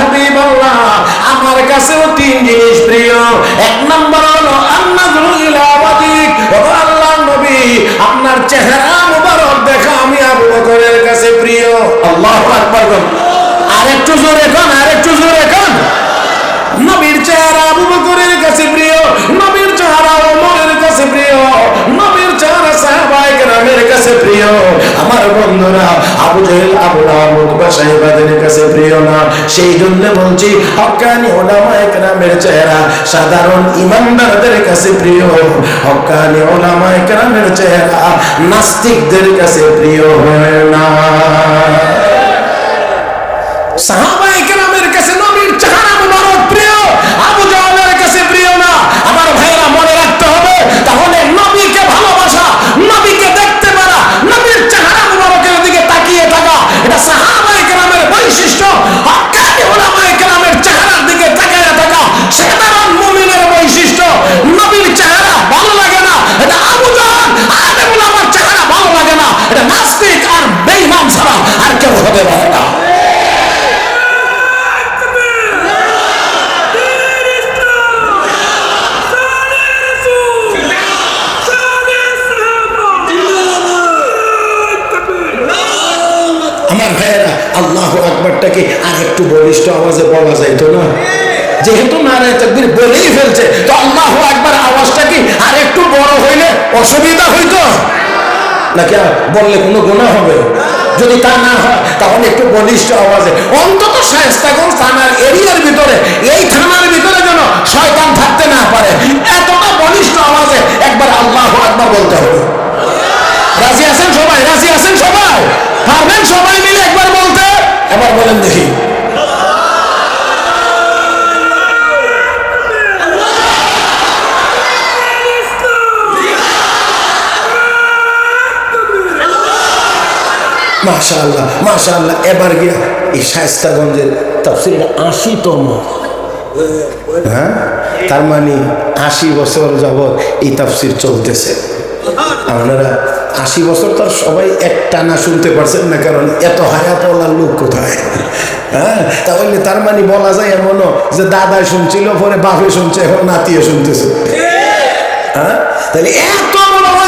হাবিবাল্লাহ, আমার কাছেও তিন জিনিস প্রিয়। এক নম্বর হলো আন্নাজরু ইলা ওয়াজিক আল্লাহ নবী, আপনার চেহারা মুবারক দেখা, আমি আবু বকরের কাছে প্রিয়। আল্লাহু আকবার। আরেকটু জোরে কোন, আরেকটু জোরে কোন। নবীর চেহারা আবু বকরের কাছে প্রিয়, নবীর চেহারা ওমরের কাছে প্রিয়। কেরামের কাছে প্রিয়, আমার বন্ধুরা, আবু জেহেল, আবু উতবা সাহেবাদের কাছে প্রিয় না। সেই জন্য বলছি হক্কানি ওলামায়ে কেরামের চেহারা সাধারণ ইমানদারদের কাছে প্রিয়। হক্কানি ওলামায়ে কেরামের চেহারা নাস্তিকদের কাছে প্রিয় হয় না। সাহাবায়ে ভাইয়েরা, আল্লাহ আকবরটাকে আর একটু বলিষ্ঠ আওয়াজে বলা যাইতো না? যেহেতু নারায় তকবির বলেই ফেলছে, তো আল্লাহ আকবার আওয়াজটা কি আর একটু বড় হইলে অসুবিধা হইতো? নাকি বললে কোনো গুণা হবে? যদি তা না হয়, তাহলে একটু বলিষ্ঠ আওয়াজে। অন্তত শায়স্তাগঞ্জ থানার এরিয়ার ভিতরে, এই থানার ভিতরে মাশাআল্লাহ মাশাআল্লাহ। এবার গিয়া এই শায়স্তাগঞ্জের তাফসির আশিতম হ্যাঁ? তার মানে আশি বছর যাবৎ এই তাফসির চলতেছে। আপনারা আশি বছর তো সবাই এক টানা শুনতে পারছেন না, কারণ এত হায়াতওয়ালার লোক কোথায়? হ্যাঁ? তাহলে তার মানে বলা যায় এমনও যে দাদাই শুনছিল, পরে বাপে শুনছে, এখন নাতিয়ে শুনতেছে। হ্যাঁ? তাহলে এত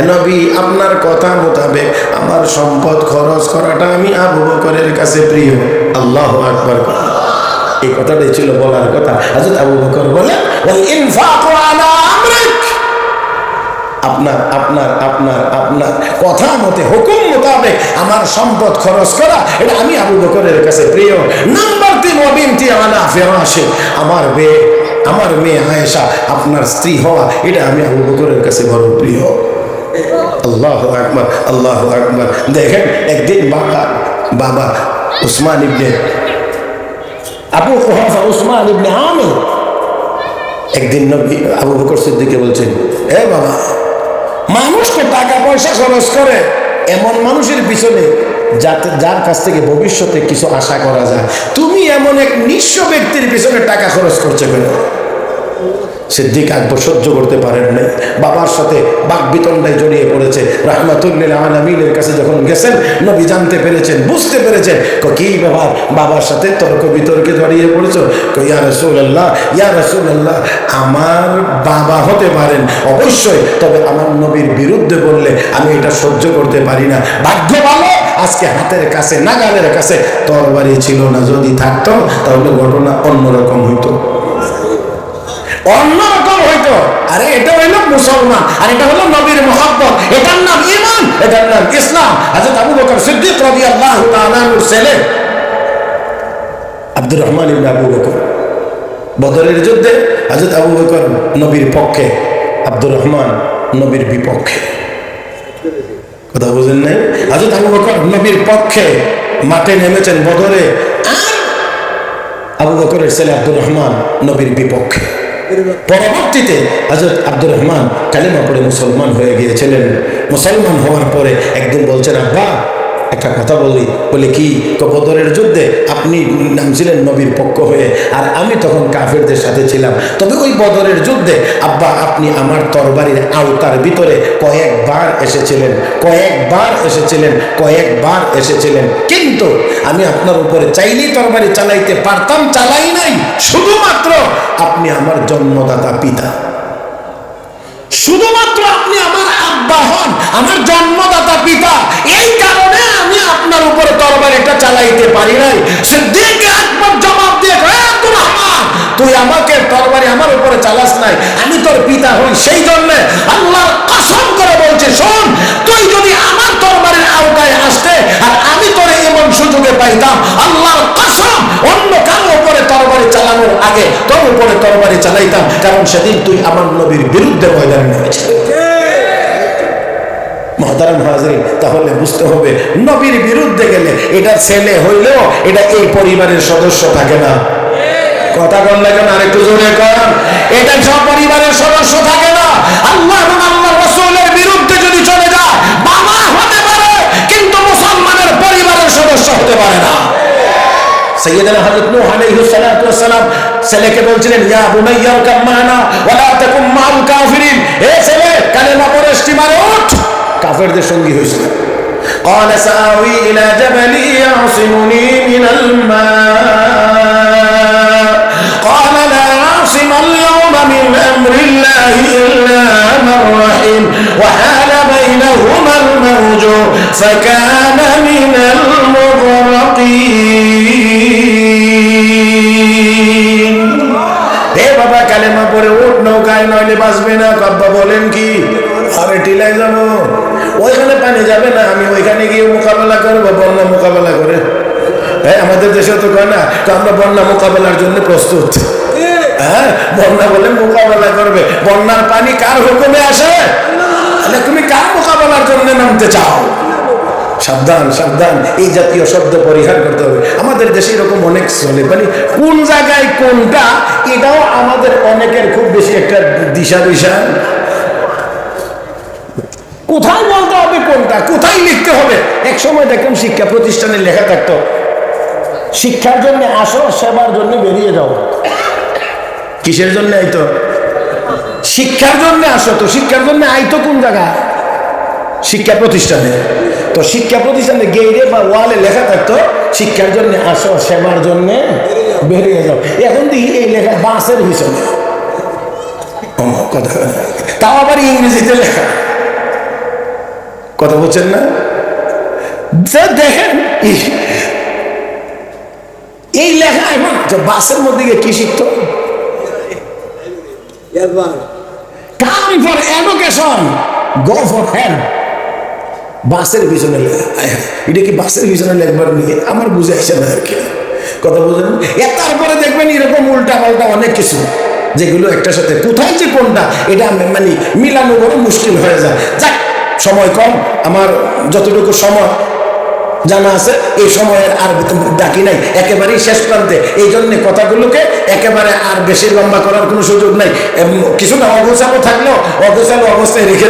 নবী, আপনার কথা মোতাবেক আমার সম্পদ খরচ করাটা আমি আবু বকরের কাছে প্রিয়। আল্লাহ আকবার এই কথাটাই ছিল বলার কথা। হযরত আবু বকর বলে আপনার আপনার আপনার আপনার কথা মতে, হুকুম মোতাবেক আমার সম্পদ খরচ করা, এটা আমি আবু বকরের কাছে প্রিয়। নাম্বার তিন অবিনতি আনা ফেরাসে আমার মেয়ে আমার মেয়ে আয়েশা, আপনার স্ত্রী হওয়া, এটা আমি আবু বকরের কাছে বড় প্রিয়। আল্লাহ আকবর আল্লাহ আকবর। দেখেন, একদিন বাবা বাবা উসমান ইবনে আবু কুহাফা উসমান ইবনে আমির একদিন নবী আবু বকর সিদ্দিকে বলছেন, এ বাবা, মানুষ তো টাকা পয়সা খরচ করে, এমন মানুষের পিছনে যাতে, যার কাছ থেকে ভবিষ্যতে কিছু আশা করা যায়। তুমি এমন এক নিঃস্ব ব্যক্তির পিছনে টাকা খরচ করছ কেন? সিদ্দিক আকবর সহ্য করতে পারেন নাই বাবার সাথে বাক বিতণ্ডায় জড়িয়ে পড়েছে। রাহমাতুল্লিল কাছে যখন গেছেন, নবী জানতে পেরেছেন, বুঝতে পেরেছেন, ক ব্যাপার? বাবার সাথে তর্ক বিতর্কে জড়িয়ে পড়েছ? ইয়া রাসূলুল্লাহ ইয়া রাসূলুল্লাহ, আমার বাবা হতে পারেন। অবশ্যই, তবে আমার নবীর বিরুদ্ধে বললে আমি এটা সহ্য করতে পারি না। ভাগ্য ভালো আজকে হাতের কাছে, নাগালের কাছে তরবারি ছিল না। যদি থাকতো, তাহলে ঘটনা অন্যরকম হইতো অন্যরকম হইতো। আরে এটা হইল মুসলমান, আর এটা হলো নবীর মোহাব্বত। এটার নাম ইমান এটার নাম ইসলাম। হাজরত আবু বকর সিদ্দিক তাআলা আনহুর ছেলে আব্দুর রহমান ইবনে আবু বকর। বদরের যুদ্ধে হাজরত আবু বকর নবীর পক্ষে, আব্দুর রহমান নবীর বিপক্ষে। কথা বুঝেন নাই? হাজরত আবু বকর নবীর পক্ষে মাঠে নেমেছেন বদরে আবু বকরের ছেলে আব্দুর রহমান নবীর বিপক্ষে। পরবর্তীতে হজরত আব্দুর রহমান কালিমা পড়ে মুসলমান হয়ে গিয়েছিলেন। মুসলমান হওয়ার পরে একদিন বলছেন, আব্বা একটা কথা বলি, বলে কি কবদরের যুদ্ধে আপনি নামছিলেন নবীর পক্ষ হয়ে, আর আমি তখন কাফেরদের সাথে ছিলাম। তবে ওই বদরের যুদ্ধে আব্বা, আপনি আমার তরবারির আওতার ভিতরে কয়েকবার এসেছিলেন কয়েকবার এসেছিলেন কয়েকবার এসেছিলেন। কিন্তু আমি আপনার উপরে চাইলেই তরবারি চালাইতে পারতাম, চালাই নাই। শুধুমাত্র আপনি আমার জন্মদাতা পিতা। শুধুমাত্র আপনি আমার আব্বা হন, আমার জন্মদাতা পিতা। এই কারণে আমি আপনার উপরে তরবারিটা চালাইতে পারি নাই। সিদ্দিক আকবর জবাব দিয়ে "এ তুই আমাকে তরবারি আমার উপরে চালাস নাই, আমি তোর পিতা হই। সেই জন্যে আল্লাহর কসম করে বলছে, শোন, তুই যদি আমার তরবারির আওতায় আসতে আর আমি তোর এমন সুযোগে পাইতাম আগে তোর উপরে তরবারি চালাইতাম, কারণ সেদিন তুই আমার নবীর বিরুদ্ধে ময়দানে নেমেছিলি। তাহলে বুঝতে হবে, নবীর বিরুদ্ধে গেলে এটা ছেলে হইলেও এটা এই পরিবারের সদস্য থাকে না। কথা কেন আরেকটু জোরে কর এটা সব পরিবারের সদস্য থাকে না। আল্লাহ আল্লাহ রসুলের বিরুদ্ধে যদি চলে যায় বাবা হতে পারে কিন্তু মুসলমানের পরিবারের সদস্য হতে পারে না সৈয়দনা হযরত নূহ আলাইহিস সালাতু ওয়াস সালাম ছেলেকে বলছিলেন ইয়া বুনাইয়া কাম মানা ওয়ালা তাকুম মাল কাফিরিন হে ছেলে কালেমা পড়ে স্টিমারে ওঠ কাফেরদের সঙ্গী হইছিল قال سآوي إلى جبل يعصمني من الماء قال لا عاصم اليوم من أمر الله إلا من رحم وحال بينهما الموج فكان من المغرقين হে বাবা কালেমা পরে উঠ নৌকায় নইলে বাঁচবে না কাব্বা বলেন কি আরে টিলাই যাবো ওইখানে পানি যাবে না আমি ওইখানে গিয়ে মোকাবেলা করবো বন্যা মোকাবেলা করে হ্যাঁ আমাদের দেশে তো কয় না তো আমরা বন্যা মোকাবেলার জন্য প্রস্তুত হ্যাঁ বন্যা বলে মোকাবেলা করবে বন্যার পানি কার হুকুমে আসে তাহলে তুমি কার মোকাবেলার জন্য নামতে চাও? সাবধান সাবধান। এই জাতীয় শব্দ পরিহার করতে হবে। আমাদের দেশে এরকম অনেক চলে। মানে কোন জায়গায় কোনটা, এটাও আমাদের অনেকের খুব বেশি একটা দিশা দিশা কোথায় বলতে হবে কোনটা? কোথায় লিখতে হবে? এক সময় দেখলাম শিক্ষা প্রতিষ্ঠানে লেখা থাকতো, শিক্ষার জন্য আসো, সেবার জন্য বেরিয়ে যাও। কিসের জন্য আইতো? শিক্ষার জন্য আসো তো শিক্ষার জন্য আইতো কোন জায়গা? শিক্ষা প্রতিষ্ঠানে। তো শিক্ষা প্রতিষ্ঠানে গেইরে বা ওয়ালে লেখা থাকতো শিক্ষার জন্য আসো সেবার জন্য বেরিয়ে যাও। এখন দেখি এই লেখা বাসের পিছনে। কথা তাও আবার ইংরেজিতে লেখা। কথা বলছেন না? যা দেখেন এই- এই লেখা এখন বাসের মধ্যে গিয়ে কি শিখতো? Come for education go for help বাসের পিছনে এটা কি বাসের পিছনে লেখবার নিয়ে আমার বুঝে আসছে না আর কি। কথা বুঝলেন? এ তারপরে দেখবেন এরকম উল্টা পাল্টা অনেক কিছু যেগুলো একটার সাথে কোথায় যে কোনটা এটা মানে মিলানো বড় মুশকিল হয়ে যায়। যাক সময় কম। আমার যতটুকু সময় জানা আছে এই সময়ের আর ডাকি নাই একেবারেই শেষ প্রান্তে। এই জন্য কথাগুলোকে একেবারে আর বেশি লম্বা করার কোনো সুযোগ নাই। এম, কিছুটা অগোছালো থাকলেও অগোছালো অবস্থায় রেখে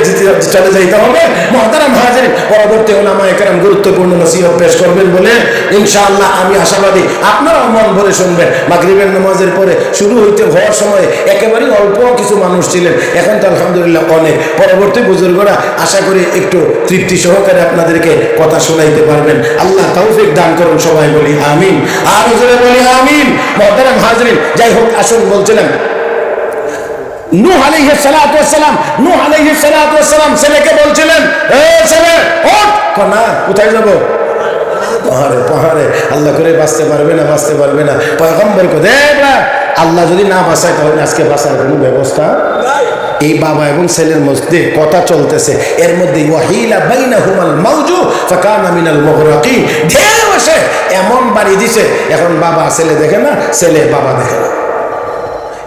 চলে যাইতে হবে। মহতারাম হাজির পরবর্তী ওলামা একরাম গুরুত্বপূর্ণ নসিহত পেশ করবেন বলে ইনশাআল্লাহ আমি আশাবাদী। আপনারাও মন ভরে শুনবেন। মাগরিবের নামাজের পরে শুরু হইতে হওয়ার সময় একেবারেই অল্প কিছু মানুষ ছিলেন। এখন তো আলহামদুলিল্লাহ অনেক। পরবর্তী বুজুর্গরা আশা করি একটু তৃপ্তি সহকারে আপনাদেরকে কথা শোনাইতে পারবেন। আল্লাহ তৌফিক দান করুন সবাই বলি আমিন। আর হুজুরে বলি আমিন। মহতারাম হাজরিন, যাই হোক, আসুন বলছিলাম। নূহ আলাইহিস সালাতু ওয়াস সালাম নূহ আলাইহিস সালাতু ওয়াস সালাম ছেলেকে বলছিলেন? এ ছেলে, ওঠ! কোথায় যাব? পাহাড়ে পাহাড়ে। আল্লাহ করে বাঁচতে পারবে না, বাঁচতে পারবে না। পয়গম্বর কো দেখ আল্লাহ যদি না বাঁচায় তাহলে আজকে বাঁচার কোনো ব্যবস্থা এই বাবা এবং ছেলের মধ্যে কথা চলতেছে। এর মধ্যে ওয়াহিলা বাইনা হুমাল মাউজু ফাকানা মিনাল মুগরাকিন। ঢেউ এসে এমন বাড়ি দিছে। এখন বাবা ছেলে দেখে না ছেলে বাবা দেখে না।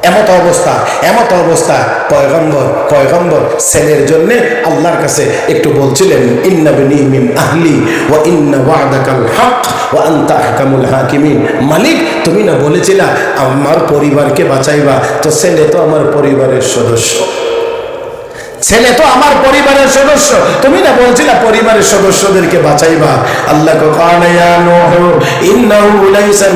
এমত অবস্থা এমত অবস্থা। পয়গম্বর পয়গম্বর ছেলের জন্য আল্লাহর কাছে একটু বলছিলেন ইন্নাবিনী আহলি ওয়া ইন্না ওয়াদাকাল হক ওয়া আনতা আহকামুল হাকিমিন। মালিক, তুমি না বলেছিলা, আমার পরিবারকে বাঁচাইবা। তো ছেলে তো আমার পরিবারের সদস্য। ছেলে তো আমার পরিবারের সদস্য। তুমি না বলছিলে পরিবারের সদস্যদেরকে বাঁচাইবা? আল্লাহ ইয়া ইন্নাহু লাইসা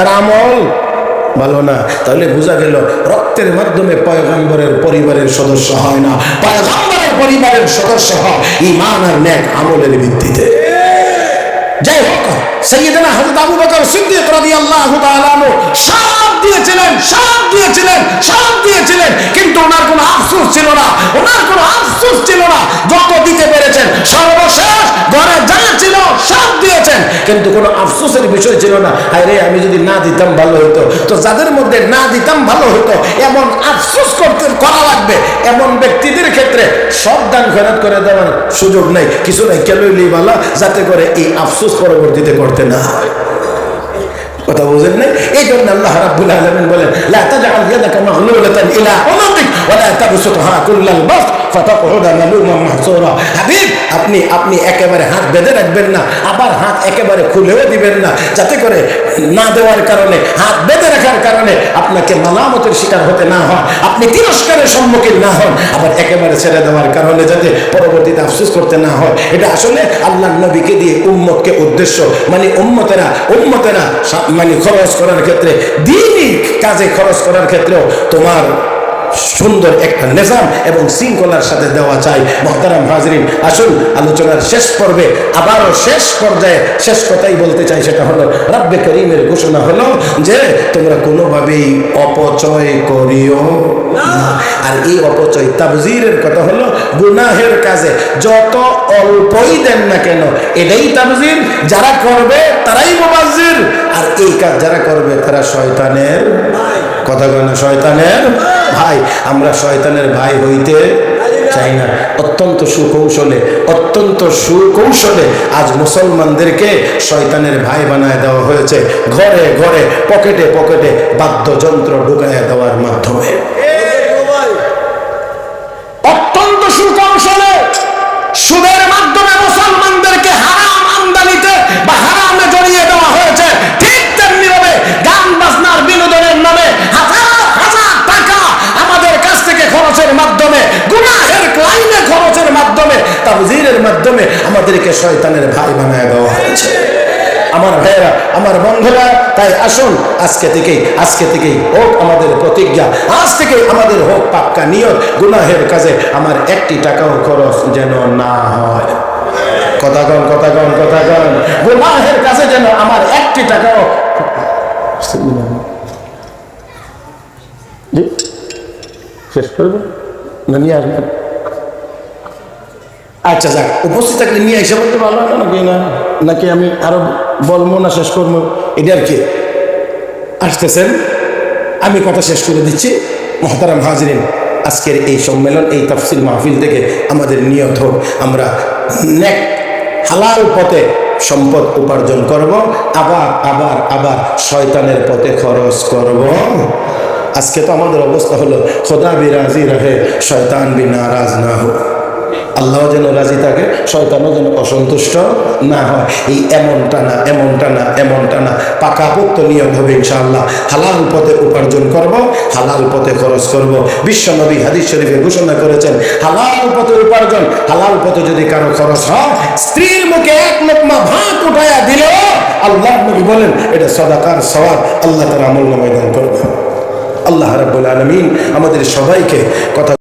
তার আমল ভালো না, তাহলে বোঝা গেল রক্তের মাধ্যমে পয়গম্বরের পরিবারের সদস্য হয় না। পয়গম্বরের পরিবারের সদস্য হয় ইমান আর ন্যাক আমলের ভিত্তিতে। যাই হোক সৈয়দনা আবু বকর সিদ্দিক রাদিয়াল্লাহু তাআলা সব দিয়েছিলেন সব দিয়েছিলেন সব দিয়েছিলেন, কিন্তু ওনার কোনো আফসোস ছিল না, ওনার কোনো আফসোস ছিল না। যত দিতে পেরেছেন সর্বশেষ ঘরে যা ছিল সব দিয়েছেন, কিন্তু কোনো আফসোসের বিষয় ছিল না। আরে, আমি যদি না দিতাম ভালো হতো তো যাদের মধ্যে না দিতাম ভালো হতো এমন আফসোস করতে, করা লাগবে। এমন ব্যক্তিদের ক্ষেত্রে সব দান খরচ করে দেওয়ার সুযোগ নেই। কিছু নাই কেলই বালা যাতে করে এই আফসোস পরবর্তীতে করতে না কথা বুঝেন নাই? এই জন্য আল্লাহ রাব্বুল আলামিন বলেন লা লা তাবসুতহা কুল্লাল বাসত ফাতাকউদা মালুমান মাহসুরা হাবিব, আপনি আপনি একেবারে হাত বেঁধে রাখবেন না, আবার হাত একেবারে খুলেও দিবেন না, যাতে করে না দেওয়ার কারণে, হাত বেঁধে রাখার কারণে আপনাকে মালামতের শিকার হতে না হয়, আপনি তিরস্কারের সম্মুখীন না হন, আবার একেবারে ছেড়ে দেওয়ার কারণে যাতে পরবর্তীতে আফসোস করতে না হয়। এটা আসলে আল্লাহ নবীকে দিয়ে উম্মতকে উদ্দেশ্য মানে উম্মতেরা উম্মতেরা মানে খরচ করার ক্ষেত্রে, দিনই কাজে খরচ করার ক্ষেত্রেও তোমার সুন্দর একটা নিজাম এবং শৃঙ্খলার সাথে দেওয়া চাই। মহতারাম হাজরিন, আসুন, আলোচনার শেষ পর্বে, আবারও শেষ পর্যায়ে শেষ কথাই বলতে চাই, সেটা হলো, রাব্বে করিমের ঘোষণা হলো যে, তোমরা কোনোভাবেই অপচয় করিও আর এই অপচয় তাবজিরের কথা হলো, গুনাহের কাজে যত অল্পই দেন না কেন, এটাই তাবজির। যারা করবে, তারাই মোবাজির আর এই কাজ যারা করবে, তারা শয়তানের কথা কয় না শয়তানের ভাই। আমরা শয়তানের ভাই হইতে চাই না। অত্যন্ত সুকৌশলে অত্যন্ত সুকৌশলে আজ মুসলমানদেরকে শয়তানের ভাই বানায় দেওয়া হয়েছে। ঘরে ঘরে পকেটে পকেটে বাদ্যযন্ত্র ঢুকায় দেওয়ার মাধ্যমে। অত্যন্ত সুকৌশলে তাবজিরের মাধ্যমে আমাদেরকে শয়তানের ভাই বানায় দেওয়া হয়েছে। আমার ভাইয়েরা, আমার বন্ধুরা, তাই আসুন, আজকে থেকেই আজকে থেকেই হোক আমাদের প্রতিজ্ঞা, আজ থেকে আমাদের হোক পাক্কা নিয়ত, গুনাহের কাজে আমার একটি টাকাও খরচ যেন না হয়। কথা কন কথা কন কথা কন, গুনাহের কাছে যেন আমার একটি টাকাও শেষ করবে? না, নিয়ে আসবেন? আচ্ছা যাক, উপস্থিত থাকলে নিয়ে এসে বলতে ভালো না নাকি না? নাকি আমি আরও বলব না, শেষ করব? এটা আর কি? আসতেছেন? আমি কথা শেষ করে দিচ্ছি। মহতারাম হাজরিন, আজকের এই সম্মেলন, এই তাফসিল মাহফিল থেকে আমাদের নিয়ত হোক। আমরা নেক, হালাল পথে সম্পদ উপার্জন করব, আবার আবার আবার শয়তানের পথে খরচ করব। আজকে তো আমাদের অবস্থা হলো, খোদা বিরাজি রাহে, শয়তান বি নারাজ না হোক। আল্লাহ যেন রাজি থাকে, শয়তানও যেন অসন্তুষ্ট না হয়। এই এমনটা না এমনটা না এমনটা না। পাকাপোক্ত নিয়ম হবে ইনশাআল্লাহ। হালাল পথে উপার্জন করব, হালাল পথে খরচ করব। বিশ্বনবী হাদিস শরীফে ঘোষণা করেছেন, হালাল পথে উপার্জন, হালাল পথে যদি কারও খরচ হয়, স্ত্রীর মুখে এক লোকমা ভাত উঠায়া দিলেও আল্লাহ নবী বলেন, এটা সদাকার সওয়াব, আল্লাহ তার আমল নামায় করবে। আল্লাহ রাব্বুল আলামিন আমাদের সবাইকে কথা